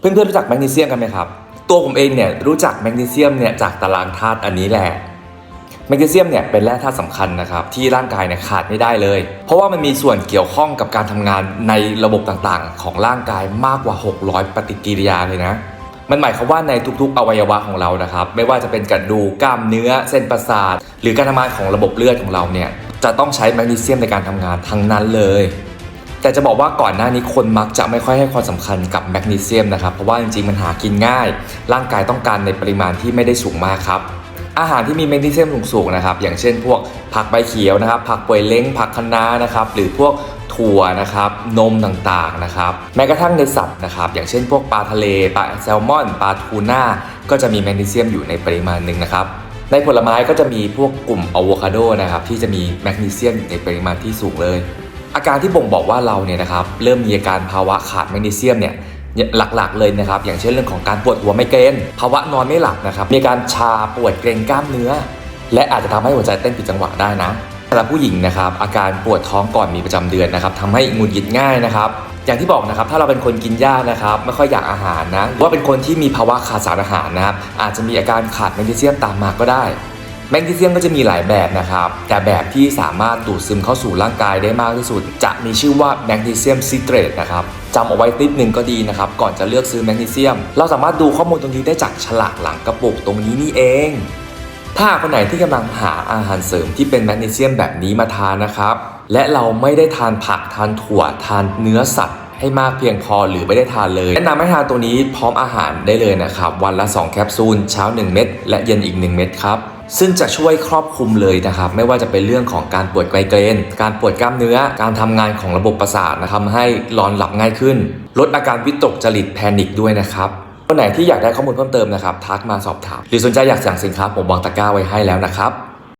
เพื่อนๆรู้จักแมกนีเซียมกันไหมครับ ตัวผมเองเนี่ยรู้จักแมกนีเซียมเนี่ยจากตารางธาตุอันนี้แหละแมกนีเซียมเนี่ยเป็นแร่ธาตุสำคัญนะครับที่ร่างกายเนี่ยขาดไม่ได้เลย เพราะว่ามันมีส่วนเกี่ยวข้องกับการทำงานในระบบต่างๆ ของร่างกายมากกว่า 600 ปฏิกิริยาเลยนะมันหมายความว่าในทุกๆ อวัยวะของเรานะครับ ไม่ว่าจะเป็นกระดูกกล้ามเนื้อเส้นประสาท หรือการทำงานของระบบเลือดของเราเนี่ยจะต้องใช้แมกนีเซียมในการทำงานทั้งนั้นเลย แต่จะบอกว่าก่อนหน้านี้คนมักจะไม่ค่อยให้ความสำคัญกับแมกนีเซียมนะครับ เพราะว่าจริงๆ มันหากินง่าย ร่างกายต้องการในปริมาณที่ไม่ได้สูงมากครับ อาหารที่มีแมกนีเซียมสูงๆนะครับ อย่างเช่นพวกผักใบเขียวนะครับ ผักป่วยเล้ง ผักคะน้านะครับ หรือพวกถั่วนะครับนมต่างๆนะครับแม้กระทั่งในสัตว์นะครับ อย่างเช่นพวกปลาทะเลปลาแซลมอนปลาทูน่าก็จะมีแมกนีเซียมอยู่ในปริมาณหนึ่งนะครับในผลไม้ก็จะมีพวกกลุ่มอะโวคาโดนะครับที่จะมีแมกนีเซียมอยู่ในปริมาณที่สูงเลย อาการที่บ่งบอกว่าเราเนี่ยนะครับเริ่มมีอาการภาวะขาดแมกนีเซียมเนี่ยหลักๆเลยนะครับ อย่างเช่นเรื่องของการปวดหัวไมเกรนภาวะนอนไม่หลับนะครับ มีการชาปวดเกร็งกล้ามเนื้อ และอาจจะทำให้หัวใจเต้นผิดจังหวะได้นะสำหรับผู้หญิงนะครับอาการปวดท้องก่อนมีประจำเดือนนะครับทำให้หงุดหงิดง่ายนะครับ อย่างที่บอกนะครับถ้าเราเป็นคนกินยานะครับไม่ค่อยอยากอาหารนะหรือว่าเป็นคนที่มีภาวะขาดสารอาหารนะครับอาจจะมีอาการขาดแมกนีเซียมตามมาก็ได้ แมกนีเซียมก็จะมีหลายแบบนะครับ แต่แบบที่สามารถดูดซึมเข้าสู่ร่างกายได้มากที่สุด จะมีชื่อว่าแมกนีเซียมซิเตรตนะครับจำเอาไว้นิดนึงก็ดีนะครับ ก่อนจะเลือกซื้อแมกนีเซียม เราสามารถดูข้อมูลตรงนี้ได้จากฉลากหลังกระปุกตรงนี้นี่เอง ถ้าคนไหนที่กำลังหาอาหารเสริมที่เป็นแมกนีเซียมแบบนี้มาทานนะครับ และเราไม่ได้ทานผักทานถั่วทานเนื้อสัตว์ให้มากเพียงพอหรือไม่ได้ทานเลย แนะนำให้ทานตัวนี้พร้อมอาหารได้เลยนะครับ วันละ 2 แคปซูล เช้า 1 เม็ดและเย็นอีก 1 เม็ดครับ ซึ่งจะช่วยครอบคลุมเลยนะครับ ไม่ว่าจะเป็นเรื่องของการปวดไกลเกรนการปวดกล้ามเนื้อ การทำงานของระบบประสาทนะครับทำให้นอนหลับง่ายขึ้น ลดอาการวิตกจริตแพนิคด้วยนะครับคนไหนที่อยากได้ข้อมูลเพิ่มเติมนะครับทักมาสอบถาม หรือสนใจอยากสั่งสินค้าผมวางตะกร้าไว้ให้แล้วนะครับ